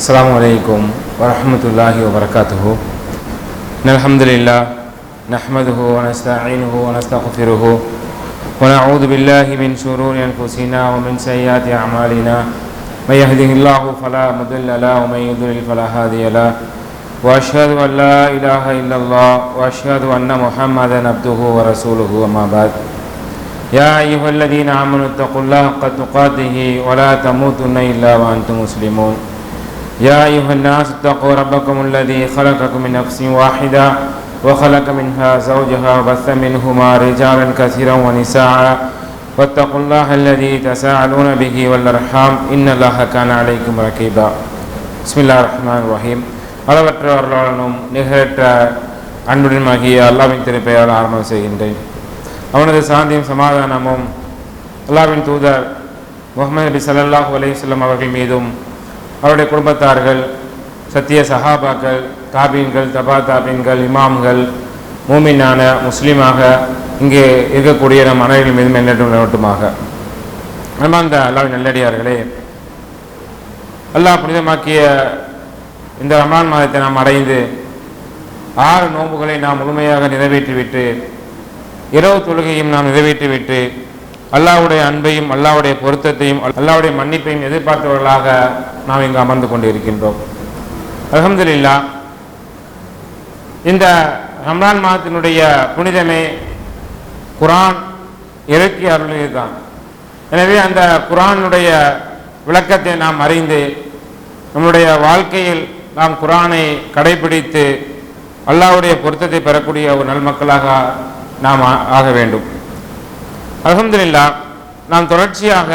السلام عليكم ورحمة الله وبركاته. الحمد لله نحمده ونستعينه ونستغفره ونعوذ بالله من شرور أنفسنا ومن سيئات أعمالنا. من يهده الله فلا مضل له ومن يضلل فلا هادي له. وأشهد أن لا إله إلا الله وأشهد أن محمدا عبده ورسوله أما بعد. يا أيها الذين آمنوا اتقوا الله حق تقاته ولا تموتن إلا وأنتم مسلمون. يا أيها الناس اتقوا ربكم الذي خلقكم من نفس واحدة وخلق منها زوجها وبث منهما رجالا كثيرا ونساء واتقوا الله الذي تساءلون به والأرحام إن الله كان عليكم رقيبا بسم الله الرحمن الرحيم அளவற்ற வரலாளனும் நிகரற்ற அன்புடனுமாகிய அல்லாவின் திருப்பெயரால் ஆரம்பம் செய்கின்றேன் அவனது சாந்தியும் சமாதானமும் அல்லாவின் தூதர் முகமது நபி ஸல்லல்லாஹு அலைஹி வஸல்லம் அவர்கள் மீதும் அவருடைய குடும்பத்தார்கள் சத்திய சஹாபாக்கள் தாபீன்கள் தபா தாபீன்கள் இமாம்கள் மூமினான முஸ்லீமாக இங்கே இருக்கக்கூடிய நம் அனைவர்கள் மீதும் என்னட்டும் நிலவட்டுமாக அன்பார்ந்த அல்லாவின் நல்லடியார்களே அல்லாஹ் புனிதமாக்கிய இந்த ரமலான் மாதத்தை நாம் அடைந்து ஆறு நோன்புகளை நாம் முழுமையாக நிறைவேற்றிவிட்டு இரவு தொழுகையும் நாம் நிறைவேற்றிவிட்டு அல்லாவுடைய அன்பையும் அல்லாவுடைய பொருத்தத்தையும் அல்லாவுடைய மன்னிப்பையும் எதிர்பார்த்தவர்களாக நாம் இங்கு அமர்ந்து கொண்டிருக்கின்றோம். இல்லா இந்த ரம்லான் மாதத்தினுடைய புனிதமே குரான் இறக்கி அருளியது தான் எனவே அந்த குரானுடைய விளக்கத்தை நாம் அறிந்து நம்முடைய வாழ்க்கையில் நாம் குரானை கடைபிடித்து அல்லாஹ்வுடைய பொருத்தத்தை பெறக்கூடிய ஒரு நல்மக்களாக நாம் ஆ- ஆக வேண்டும். அலமதுல்லா நாம் தொடர்ச்சியாக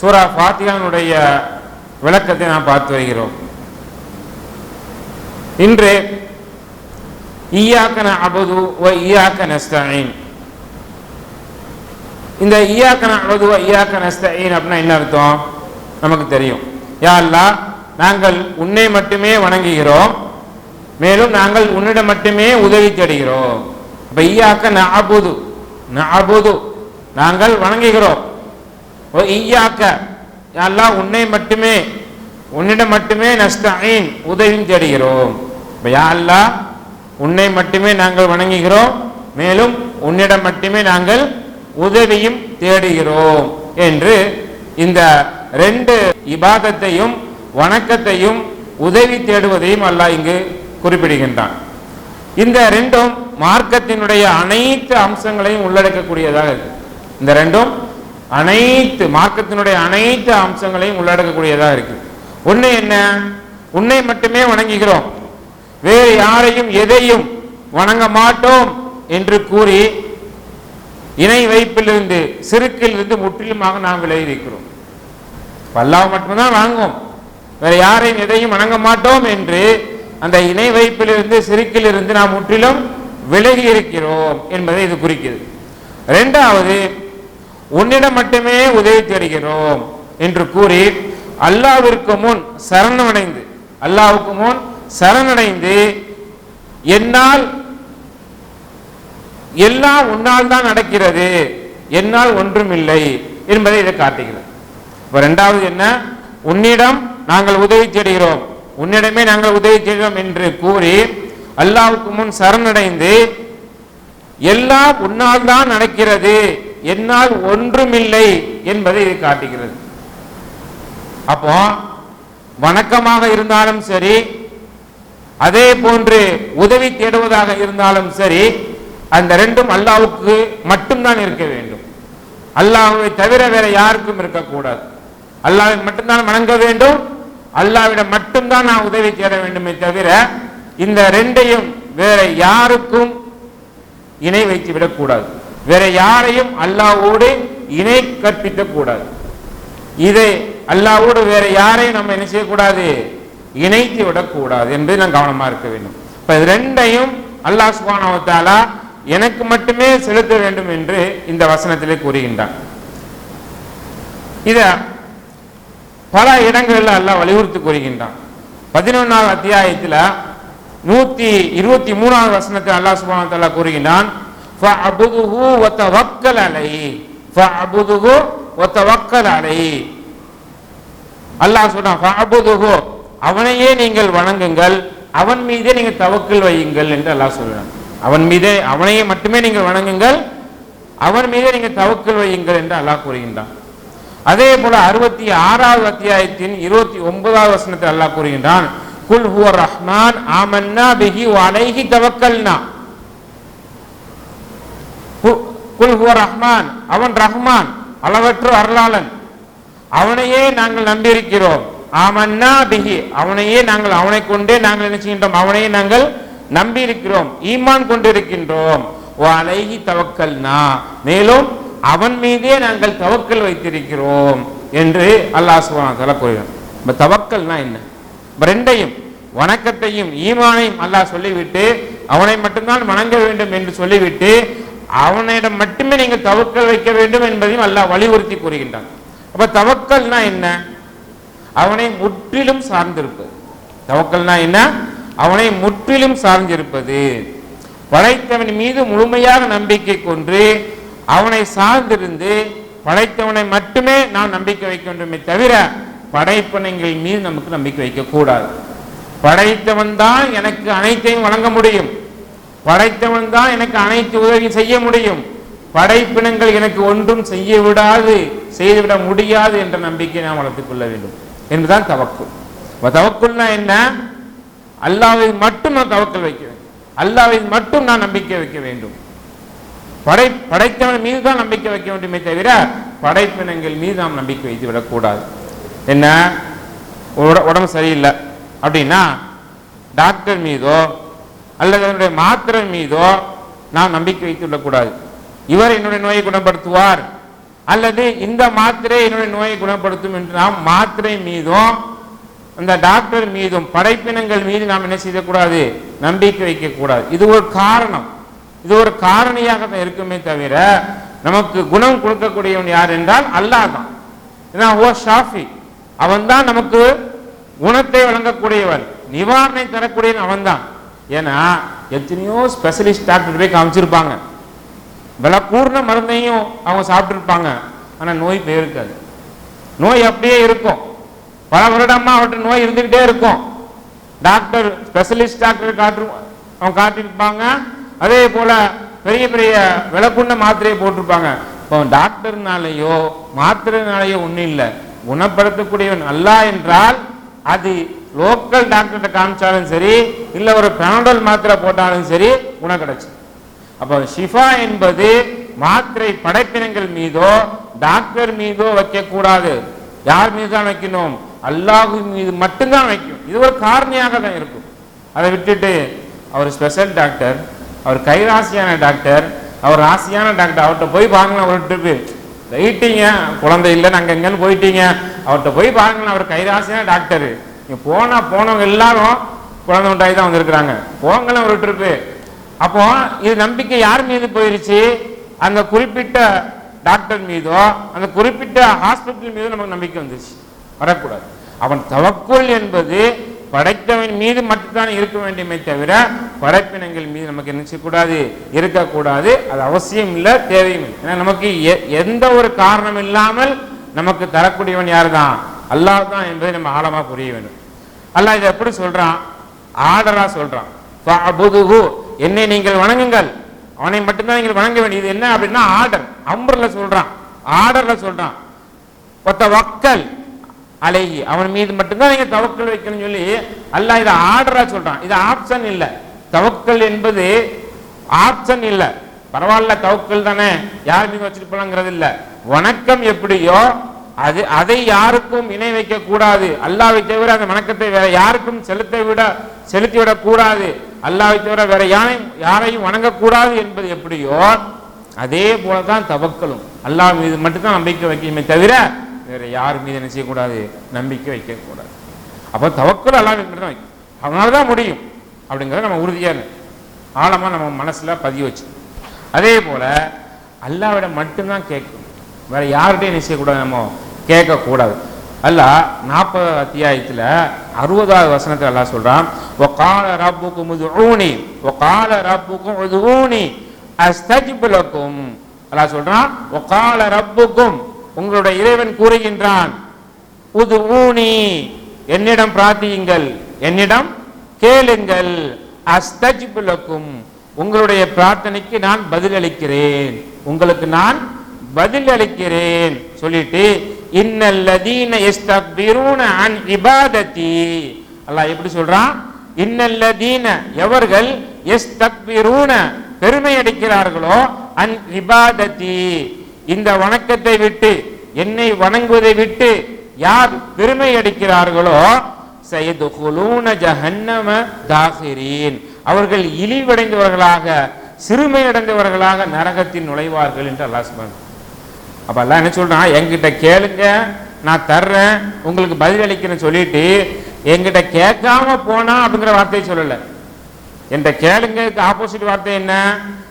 சூரா ஃபாத்தியானுடைய விளக்கத்தை நாம் பார்த்து வருகிறோம். இன்று ஈயாக்கன அபது வ ஈயாக்க நஸ்தஈன். இந்த ஈயாக்கன அபது வ ஈயாக்க நஸ்தஈன் அப்படின்னா என்ன அர்த்தம்? நமக்கு தெரியும். யா அல்லா நாங்கள் உன்னை மட்டுமே வணங்குகிறோம். மேலும் நாங்கள் உன்னிடம் மட்டுமே உதவி தேடுகிறோம். அப்ப ஈயாக்க அபுது நபுது நாங்கள் வணங்குகிறோம். ஓ ஈயாக்க. எல்லாம் உன்னை மட்டுமே உன்னிடம் மட்டுமே நஸ்தஈன் உதவியும் தேடுகிறோம். இப்போ யாழ்லா உன்னை மட்டுமே நாங்கள் வணங்குகிறோம். மேலும் உன்னிடம் மட்டுமே நாங்கள் உதவியும் தேடுகிறோம் என்று இந்த ரெண்டு இபாதத்தையும் வணக்கத்தையும் உதவி தேடுவதையும் அல்லாஹ் இங்கு குறிப்பிடுகின்றான். இந்த ரெண்டும் மார்க்கத்தினுடைய அனைத்து அம்சங்களையும் உள்ளடக்கக்கூடியதாக இருக்கு. இந்த ரெண்டும் அனைத்து மார்க்கத்தினுடைய அனைத்து அம்சங்களையும் உள்ளடக்கக்கூடியதாக இருக்கு. ஒன்று என்ன? உன்னை மட்டுமே வணங்குகிறோம். வேறு யாரையும் எதையும் வணங்க மாட்டோம் என்று கூறி இணை வைப்பிலிருந்து சிறுக்கிலிருந்து முற்றிலுமாக நாம் விளைவிக்கிறோம் இருக்கிறோம் மட்டும்தான் வாங்குவோம். வேற யாரையும் எதையும் வணங்க மாட்டோம் என்று அந்த இணை வைப்பிலிருந்து சிறுக்கிலிருந்து நாம் முற்றிலும் விலகி இருக்கிறோம் என்பதை இது குறிக்கிறது. இரண்டாவது உன்னிடம் மட்டுமே உதவி தேடுகிறோம் என்று கூறி அல்லாவிற்கு முன் சரணமடைந்து அல்லாவுக்கு முன் சரணடைந்து என்னால் எல்லாம் உன்னால் தான் நடக்கிறது என்னால் ஒன்றும் இல்லை என்பதை இதை காட்டுகிறது. இப்போ ரெண்டாவது என்ன? உன்னிடம் நாங்கள் உதவி தேடுகிறோம் உன்னிடமே நாங்கள் உதவி செய்கிறோம் என்று கூறி அல்லாவுக்கு முன் சரணடைந்து எல்லாம் உன்னால் தான் நடக்கிறது என்னால் ஒன்றுமில்லை என்பதை இது காட்டுகிறது. அப்போ வணக்கமாக இருந்தாலும் சரி அதே போன்று உதவி தேடுவதாக இருந்தாலும் சரி அந்த ரெண்டும் அல்லாவுக்கு மட்டும்தான் இருக்க வேண்டும். அல்லாஹ்வை தவிர வேற யாருக்கும் இருக்கக்கூடாது. அல்லாவை மட்டும்தான் வணங்க வேண்டும் அல்லாவிடம் மட்டும்தான் நான் உதவி தேட வேண்டுமே தவிர இந்த ரெண்டையும் வேற யாருக்கும் இணை வைத்து விடக்கூடாது. வேற யாரையும் அல்லாவோடு இணை கற்பிக்க கூடாது இதை அல்லாவோடு வேற யாரையும் நம்ம என்ன செய்யக்கூடாது? இணைத்து விடக்கூடாது என்பதை நான் கவனமா இருக்க வேண்டும். இப்ப இது ரெண்டையும் அல்லாஹ் சுப்ஹானஹு எனக்கு மட்டுமே செலுத்த வேண்டும் என்று இந்த வசனத்திலே கூறுகின்றான். இத பல இடங்களில் அல்லாஹ் வலியுறுத்தி கூறுகின்றான். பதினொன்றாவது அத்தியாயத்தில் நூத்தி இருபத்தி மூணாவது வசனத்தில் அல்லாஹ் சுப்ஹானஹு தல்லா கூறுகின்றான் அல்லாஹ் சொன்னான் அவனையே நீங்கள் வணங்குங்கள் அவன் மீதே நீங்கள் தவக்கல் வையுங்கள் என்று அல்லாஹ் சொல்றான். அவன் மீதே அவனையே மட்டுமே நீங்கள் வணங்குங்கள் அவன் மீதே நீங்கள் தவக்கல் வையுங்கள் என்று அல்லாஹ் கூறுகின்றான். அதே போல அறுபத்தி ஆறாவது அத்தியாயத்தின் இருபத்தி ஒன்பதாவது வசனத்தில் அல்லாஹ் கூறுகின்றான் குல் ஹுவ ரஹ்மான் ஆமன்னா பிஹி வலைஹி தவக்கல்னா கு- குல் ஹுவ ரஹ்மான் அவன் ரஹ்மான் அளவற்ற அருளாளன் அவனையே நாங்கள் நம்பியிருக்கிறோம் ஆமன்னா பிஹி அவனையே நாங்கள் அவனை கொண்டே நாங்கள் நினைச்சுகின்றோம் அவனையே நாங்கள் நம்பியிருக்கிறோம் ஈமான் கொண்டிருக்கின்றோம் அலைஹி தவக்கல்னா மேலும் அவன் மீதே நாங்கள் தவக்கல் வைத்திருக்கிறோம் என்று அல்லாஹ் சுப்ஹானஹு வ தஆலா கூறுகிறான் இப்ப தவக்கல்னா என்ன ரெண்டையும் வணக்கத்தையும் ஈமானையும் அல்லாஹ் சொல்லிவிட்டு அவனை மட்டும்தான் வணங்க வேண்டும் என்று சொல்லிவிட்டு அவனிடம் மட்டுமே நீங்கள் தவக்கல் வைக்க வேண்டும் என்பதையும் அல்லாஹ் வலியுறுத்தி கூறுகின்றான். அப்ப தவக்கல்னா என்ன? அவனை முற்றிலும் சார்ந்திருப்பது. தவக்கல்னா என்ன? அவனை முற்றிலும் சார்ந்திருப்பது. படைத்தவன் மீது முழுமையாக நம்பிக்கை கொண்டு அவனை சார்ந்திருந்து படைத்தவனை மட்டுமே நாம் நம்பிக்கை வைக்க வேண்டுமே தவிர படைப்பினங்கள் மீது நமக்கு நம்பிக்கை வைக்கக்கூடாது. படைத்தவன் தான் எனக்கு அனைத்தையும் வழங்க முடியும். படைத்தவன் தான் எனக்கு அனைத்து உதவி செய்ய முடியும். படைப்பினங்கள் எனக்கு ஒன்றும் செய்ய விடாது செய்துவிட முடியாது என்ற நம்பிக்கை நாம் வளர்த்துக் கொள்ள வேண்டும். என்றுதான் தவக்குள் தவக்குள்னா என்ன? அல்லாவை மட்டும் நான் தவக்கல் வைக்க வேண்டும். அல்லாவை மட்டும் நான் நம்பிக்கை வைக்க வேண்டும். படை படைத்தவன் மீது தான் நம்பிக்கை வைக்க வேண்டுமே தவிர படைப்பினங்கள் மீது நாம் நம்பிக்கை வைத்து விடக்கூடாது. என்ன? உட- உடம்பு சரியில்லை. அப்படின்னா டாக்டர் மீதோ அல்லது அதனுடைய மாத்திரை மீதோ நாம் நம்பிக்கை வைத்துள்ளக்கூடாது இவர் என்னுடைய நோயை குணப்படுத்துவார். அல்லது இந்த மாத்திரை என்னுடைய நோயை குணப்படுத்தும் என்று நாம் மாத்திரை மீதும் அந்த டாக்டர் மீதும் படைப்பினங்கள் மீது நாம் என்ன செய்யக்கூடாது? நம்பிக்கை வைக்கக்கூடாது. இது ஒரு காரணம். இது ஒரு காரணியாக தான் இருக்குமே தவிர நமக்கு குணம் கொடுக்கக்கூடியவன் யார் என்றால் அல்லாதான் ஏன்னா ஓ ஷாஃபி. அவன் தான் நமக்கு குணத்தை வழங்கக்கூடியவன். நிவாரணை தரக்கூடியவன் அவன் தான் ஏன்னா எத்தனையோ ஸ்பெஷலிஸ்ட் டாக்டர் போய் காமிச்சிருப்பாங்க. விலை மருந்தையும் அவங்க சாப்பிட்டுருப்பாங்க. ஆனால் நோய் போயிருக்காது நோய் அப்படியே இருக்கும். பல வருடமா அவர்கிட்ட நோய் இருந்துகிட்டே இருக்கும். டாக்டர் ஸ்பெஷலிஸ்ட் டாக்டர் காட்டு அவங்க காட்டியிருப்பாங்க. அதே போல பெரிய பெரிய விளக்குண்ண மாத்திரையை போட்டிருப்பாங்க. இப்போ டாக்டர்னாலேயோ மாத்திரைனாலேயோ ஒன்றும் இல்லை. குணப்படுத்தக்கூடியவன் அல்ல என்றால் அது லோக்கல் டாக்டர்கிட்ட காமிச்சாலும் சரி இல்லை ஒரு பெனடல் மாத்திரை போட்டாலும் சரி குணம் கிடைச்சி அப்போ ஷிஃபா என்பது மாத்திரை படைப்பினங்கள் மீதோ டாக்டர் மீதோ வைக்கக்கூடாது. யார் மீது தான் வைக்கணும்? அல்லாஹு மீது மட்டும்தான் வைக்கும் இது ஒரு காரணியாக தான் இருக்கும். அதை விட்டுட்டு அவர் ஸ்பெஷல் டாக்டர் அவர் கைராசியான டாக்டர் அவர் ராசியான டாக்டர் அவர்கிட்ட போய் பாருங்களேன் ஒரு ட்ரிப்பு ரைட்டிங்க குழந்தை இல்லை நாங்கள் எங்கன்னு போயிட்டீங்க. அவர்கிட்ட போய் பாருங்களேன் அவர் கைராசியான டாக்டர். நீங்க போனா போனவங்க எல்லாரும் குழந்தை உண்டாகி தான் வந்திருக்கிறாங்க. போங்களேன் ஒரு ட்ரிப்பு அப்போ இது நம்பிக்கை யார் மீது போயிருச்சு? அந்த குறிப்பிட்ட டாக்டர் மீதோ அந்த குறிப்பிட்ட ஹாஸ்பிட்டல் மீதோ நமக்கு நம்பிக்கை வந்துருச்சு. வரக்கூடாது. அவன் தவக்குள் என்பது படைத்தவன் மீது மட்டும்தான் இருக்க வேண்டுமே தவிர படைப்பினங்கள் மீது நமக்கு என்ன செய்யக்கூடாது? இருக்கக்கூடாது. அது அவசியம் இல்லை தேவையும் இல்லை. ஏன்னா நமக்கு எ- எந்த ஒரு காரணம் இல்லாமல் நமக்கு தரக்கூடியவன் யார் தான் அல்லாஹ் தான் என்பதை நம்ம ஆழமாக புரிய வேண்டும். அல்லாஹ் இதை எப்படி சொல்கிறான் ஆர்டராக சொல்கிறான் என்னை நீங்கள் வணங்குங்கள். அவனை மட்டும்தான் நீங்கள் வணங்க வேண்டியது என்ன அப்படின்னா ஆர்டர். அம்பரில் சொல்கிறான் ஆர்டரில் சொல்கிறான் ஒத்த வக்கல் அலைகி அவன் மீது மட்டும்தான் நீங்க தவக்கல் வைக்கணும்னு சொல்லி அல்லாஹ் இதை ஆர்டரா சொல்றான். இது ஆப்ஷன் இல்ல. தவக்கல் என்பது ஆப்ஷன் இல்ல. பரவாயில்ல தவக்கல் தானே. யார் மீது வச்சுட்டு போலாங்கிறது இல்ல. வணக்கம் எப்படியோ அது அதை யாருக்கும் இணை வைக்க கூடாது அல்லாவை தவிர அந்த வணக்கத்தை வேற யாருக்கும் செலுத்த விட செலுத்தி விட கூடாது. அல்லாவை தவிர வேற யாரையும் யாரையும் வணங்கக்கூடாது என்பது எப்படியோ அதே போலதான் தவக்கலும். அல்லாஹ் மீது மட்டும்தான் நம்பிக்கை வைக்கணுமே தவிர வேறு யார் மீது என்ன செய்யக்கூடாது? நம்பிக்கை வைக்கக்கூடாது. அப்போ தவக்கல் அல்லாமல் மட்டும் வைக்கும் அவனால தான் முடியும். அப்படிங்கிறத நம்ம உறுதியாக ஆழமாக நம்ம மனசில் பதிய வச்சு. அதே போல் அல்லாவிட மட்டும்தான் கேட்கும் வேறு யார்கிட்டையும் என்ன செய்யக்கூடாது நம்ம? கேட்கக்கூடாது. அல்ல நாற்பது அத்தியாயத்தில் அறுபதாவது வசனத்தில் எல்லாம் சொல்கிறான் ஒ கால ரப்புக்கும் உதுணி ஒ கால ரப்புக்கும் உதுணி அஸ்தஜிபுலக்கும் அல்லா சொல்கிறான் ஒ கால ரப்புக்கும் உங்களுடைய இறைவன் கூறுகின்றான் உதுஊனி என்னிடம் பிரார்த்தியுங்கள் என்னிடம் கேளுங்கள் அஸ்தஜிபுலக்கும் உங்களுடைய பிரார்த்தனைக்கு நான் பதிலளிக்கிறேன் உங்களுக்கு நான் பதிலளிக்கிறேன். சொல்லிட்டு இன்னல்லதீன யஸ்தக்பிரூன அன் இபாதத்தி அல்லாஹ் எப்படி சொல்றான்? இன்னல்லதீன எவர்கள் யஸ்தக்பிரூன பெருமை அடிக்கிறார்களோ அன் இபாதத்தி இந்த வணக்கத்தை விட்டு என்னை வணங்குவதை விட்டு யார் பெருமை அடிக்கிறார்களோ ஜஹன்னம தாகிரீன் அவர்கள் இழிவடைந்தவர்களாக சிறுமையடைந்தவர்களாக நரகத்தில் நுழைவார்கள் என்று அல்லாஹ் சொல்றாங்க அப்ப எல்லாம் என்ன சொல்றான்? என்கிட்ட கேளுங்க நான் தர்றேன் உங்களுக்கு பதில் அளிக்கிறேன்னு சொல்லிட்டு என்கிட்ட கேட்காம போனா அப்படிங்கிற வார்த்தையை சொல்லல. என்கிட்ட கேளுங்க ஆப்போசிட் வார்த்தை என்ன?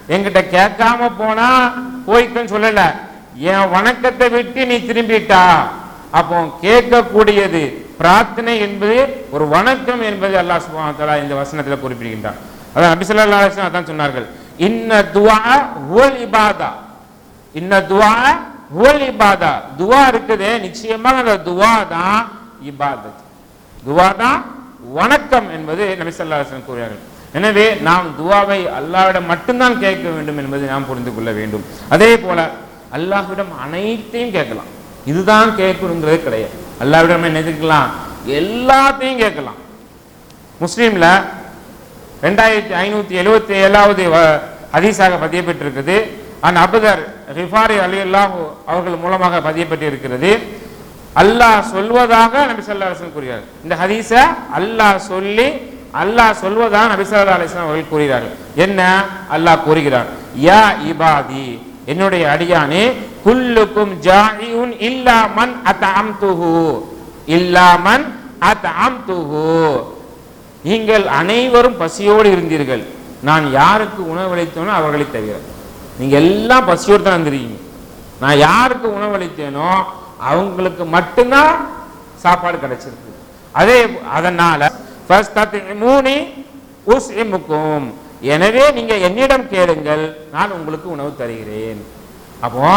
என்கிட்ட கேட்காம போனா போய்க்கன்னு சொல்லல. என் வணக்கத்தை விட்டு நீ திரும்பிட்டா? அப்போ கேட்கக்கூடியது பிரார்த்தனை என்பது ஒரு வணக்கம் என்பது அல்லாஹ் சுப்ஹானஹு இந்த வசனத்தில் குறிப்பிடுகின்றார் அதான் நபி அதான் சொன்னார்கள். இன்ன துவா ஹுவல் இபாதா. இன்ன துவா ஹுவல் இபாதா. துவா இருக்குதே நிச்சயமாக அந்த துவா தான் இபாதத். துவா தான் வணக்கம் என்பது நபிசல்லா கூறுகிறார்கள். எனவே நாம் துவாவை அல்லாவிடம் மட்டும்தான் கேட்க வேண்டும் என்பதை நாம் புரிந்து கொள்ள வேண்டும். அதே போல அல்லாஹ்விடம் அனைத்தையும் கேட்கலாம். இதுதான் கேட்கணுங்கிறது கிடையாது. அல்லாஹ்விடம் என்ன கேட்கலாம்? எல்லாத்தையும் கேட்கலாம். முஸ்லீம்ல ரெண்டாயிரத்தி ஐநூத்தி எழுபத்தி ஏழாவது ஹதீஸாக பதியப்பட்டிருக்குது. அண்ட் அபுதர் ரிஃபாரி அலி அல்லாஹ் அவர்கள் மூலமாக பதியப்பட்டிருக்கிறது. அல்லாஹ் சொல்வதாக நபி ஸல்லல்லாஹு கூறுகிறார் இந்த ஹதீஸை அல்லாஹ் சொல்லி அல்லாஹ் சொல்வதாக நபி ஸல்லல்லாஹு அலைஹி அவர்கள் கூறுகிறார்கள். என்ன? அல்லாஹ் கூறுகிறார் யா இபாதி என்னுடைய அடியானே குல்லுக்கும் ஜாஇஉன் இல்லா அத்த அம்துஹு இல்லா அத்த அம்துஹு நீங்கள் அனைவரும் பசியோடு இருந்தீர்கள். நான் யாருக்கு உணவளித்தேனோ அவர்களை தவிர. நீங்க எல்லாம் பசியோடு தான் இருந்திருக்கீங்க நான் யாருக்கு உணவளித்தேனோ அவங்களுக்கு மட்டும்தான் சாப்பாடு கிடைச்சிருக்கு. அதே அதனால உஸ் எமுக்கும் எனவே நீங்க என்னிடம் கேளுங்கள் நான் உங்களுக்கு உணவு தருகிறேன். அப்போ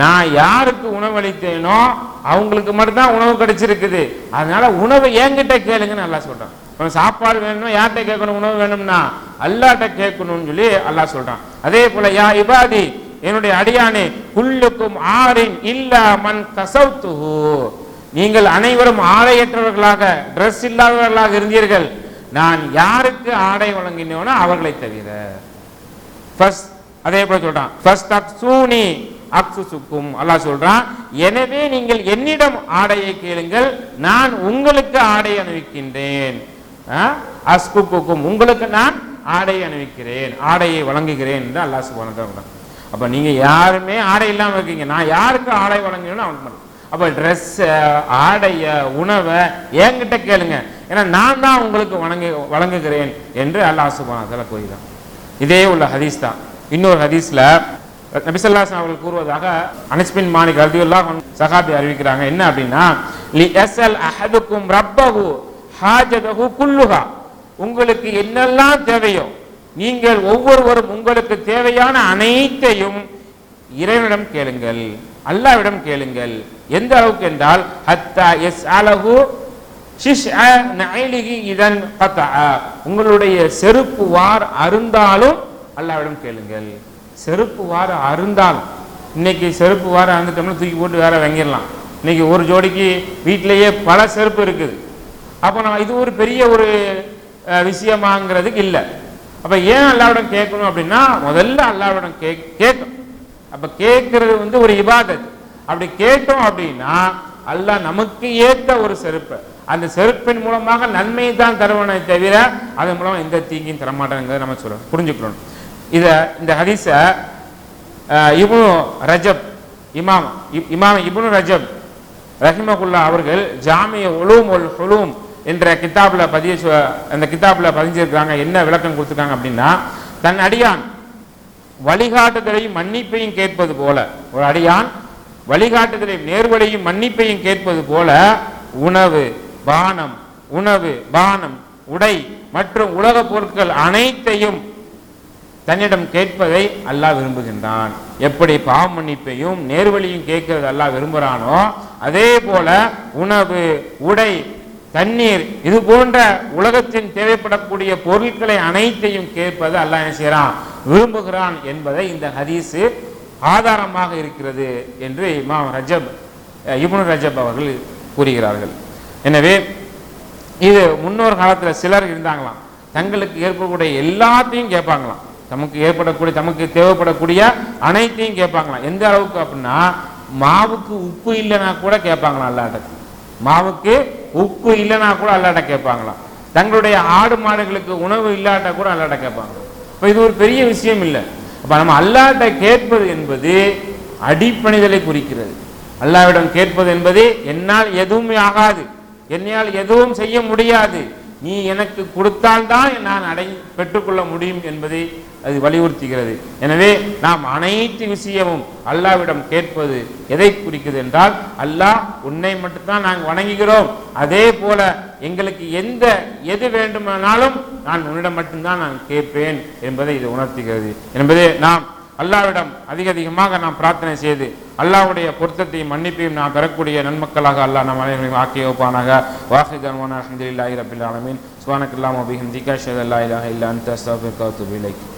நான் யாருக்கு உணவளித்தேனோ அவங்களுக்கு மட்டும்தான் உணவு கிடைச்சிருக்குது. அதனால உணவு என்கிட்ட கேளுங்கன்னு நல்லா சொல்றான். இப்ப சாப்பாடு வேணும்னா யார்கிட்ட கேட்கணும் உணவு வேணும்னா? அல்லாட்ட கேட்கணும்னு சொல்லி அல்லா சொல்றான். அதே போல யா இபாதி என்னுடைய அடியானே குல்லுக்கும் ஆறின் இல்லா மண் கசௌத்துஹு. நீங்கள் அனைவரும் ஆடையற்றவர்களாக ட்ரெஸ் இல்லாதவர்களாக இருந்தீர்கள். நான் யாருக்கு ஆடை வழங்கினோனோ அவர்களை தவிர. ஃபர்ஸ்ட் அதே போல சொல்றான். ஃபர்ஸ்ட் அக்சூனி அக்சுசுக்கும். அல்லாஹ் சொல்றான் எனவே நீங்கள் என்னிடம் ஆடையை கேளுங்கள் நான் உங்களுக்கு ஆடை அணிவிக்கின்றேன். அஸ்குக்கும் உங்களுக்கு நான் ஆடை அணிவிக்கிறேன் ஆடையை வழங்குகிறேன் என்று அல்லாஹ் சுப்ஹானஹு அப்போ நீங்கள் அப்ப நீங்க யாருமே ஆடை இல்லாம இருக்கீங்க. நான் யாருக்கு ஆடை வழங்கினோன்னு அவனுக்கு மட்டும். அப்போ ட்ரெஸ்ஸை ஆடைய உணவை என்கிட்ட கேளுங்க. ஏன்னா நான் தான் உங்களுக்கு வணங்கு வழங்குகிறேன் என்று அல்லாஹ் சுப்ஹானஹு வ கூறுகிறான். இதே உள்ள ஹதீஸ் தான். இன்னொரு ஹதீஸில் நபிசல்லாஸ் அவர்கள் கூறுவதாக அனஸ்பின் மாணிக் மாலிக் சகாபி அறிவிக்கிறாங்க. என்ன அப்படின்னா லி யஸ்அல் அஹதுக்கும் ரப்பகு ஹாஜதகு குல்லுகா உங்களுக்கு என்னெல்லாம் தேவையோ நீங்கள் ஒவ்வொருவரும் உங்களுக்கு தேவையான அனைத்தையும் இறைவனிடம் கேளுங்கள். அல்லாவிடம் கேளுங்கள். எந்த அளவுக்கு என்றால் ஹத்தா எஸ் அலகு இதன் உங்களுடைய செருப்பு வார் அருந்தாலும் அல்லாவிடம் கேளுங்கள். செருப்பு வார அருந்தாலும். இன்னைக்கு செருப்பு வார அருந்துட்டோம்னா தூக்கி போட்டு வேற வாங்கிடலாம். இன்னைக்கு ஒரு ஜோடிக்கு வீட்டிலேயே பல செருப்பு இருக்குது. அப்போ நான் இது ஒரு பெரிய ஒரு விஷயமாங்கிறதுக்கு இல்லை. அப்போ ஏன் அல்லாவிடம் கேட்கணும் அப்படின்னா முதல்ல அல்லாவிடம் கே கேட்கும் அப்போ கேட்கறது வந்து ஒரு இபாதத். அப்படி கேட்டோம் அப்படின்னா அல்லாஹ் நமக்கு ஏற்ற ஒரு செருப்பு. அந்த செருப்பின் மூலமாக நன்மையை தான் தருவனே தவிர அதன் மூலம் எந்த தீங்கையும் தரமாட்டாங்கிறத நம்ம சொல்கிறோம் புரிஞ்சுக்கணும். இதை இந்த ஹதீஸ இப்னு ரஜப் இமாம் இமாம் இபுனு ரஜப் ரஹிமகுல்லா அவர்கள் ஜாமிய ஒலூம் ஒல் ஹுலூம் என்ற கிதாப்ல பதிய சொ- அந்த கிதாப்ல பதிஞ்சிருக்காங்க என்ன விளக்கம் கொடுத்துருக்காங்க அப்படின்னா தன் அடியான் வழிகாட்டுதலையும் மன்னிப்பையும் கேட்பது போல. ஒரு அடியான் வழிகாட்டுதலையும் நேர்வழியும் மன்னிப்பையும் கேட்பது போல உணவு பானம் உணவு பானம் உடை மற்றும் உலகப் பொருட்கள் அனைத்தையும் தன்னிடம் கேட்பதை அல்லாஹ் விரும்புகின்றான். எப்படி பாவ மன்னிப்பையும் நேர்வழியும் கேட்கிறது அல்லாஹ் விரும்புகிறானோ அதே போல உணவு உடை தண்ணீர் இது போன்ற உலகத்தின் தேவைப்படக்கூடிய பொருட்களை அனைத்தையும் கேட்பது அல்லாஹ் என்ன செய்கிறான் விரும்புகிறான் என்பதை இந்த ஹதீஸு ஆதாரமாக இருக்கிறது என்று இமாம் ரஜப் அஹ், இப்னு ரஜப் அவர்கள் கூறுகிறார்கள். எனவே இது முன்னோர் காலத்தில் சிலர் இருந்தாங்களாம். தங்களுக்கு ஏற்படக்கூடிய எல்லாத்தையும் கேட்பாங்களாம். தமக்கு ஏற்படக்கூடிய தமக்கு தேவைப்படக்கூடிய அனைத்தையும் கேட்பாங்களாம். எந்த அளவுக்கு அப்படின்னா மாவுக்கு உப்பு இல்லைன்னா கூட கேட்பாங்களாம் அல்லாட்ட. மாவுக்கு உப்பு இல்லைன்னா கூட அல்லாட்ட கேட்பாங்களாம். தங்களுடைய ஆடு மாடுகளுக்கு உணவு இல்லாட்ட கூட அல்லாட்ட கேட்பாங்க இப்போ இது ஒரு பெரிய விஷயம் இல்லை. அப்போ நம்ம அல்லாட்ட கேட்பது என்பது அடிப்பணிதலை குறிக்கிறது. அல்லாவிடம் கேட்பது என்பது என்னால் எதுவுமே ஆகாது. என்னால் எதுவும் செய்ய முடியாது. நீ எனக்கு கொடுத்தால்தான் நான் அடை பெற்றுக்கொள்ள முடியும் என்பதை அது வலியுறுத்துகிறது. எனவே நாம் அனைத்து விஷயமும் அல்லாவிடம் கேட்பது எதை குறிக்கிறது என்றால் அல்லாஹ் உன்னை மட்டும்தான் நாங்கள் வணங்குகிறோம். அதே போல எங்களுக்கு எந்த எது வேண்டுமானாலும் நான் உன்னிடம் மட்டும்தான் நான் கேட்பேன் என்பதை இது உணர்த்துகிறது. என்பதை நாம் அல்லாவிடம் அதிக அதிகமாக நாம் பிரார்த்தனை செய்து அல்லாவுடைய பொருத்தத்தையும் மன்னிப்பையும் நான் பெறக்கூடிய நன்மக்களாக அல்லாஹ் நம் அனைவரையும் ஆக்கி வைப்பானாக வாஹி தர்மான அஹமதுல்லாஹி ரபில் ஆலமீன் சுபானக்கல்லாம் அபிஹம் திகா ஷதல்லா இலாஹ இல்லா அந்த அஸ்தக்ஃபிருக்க வ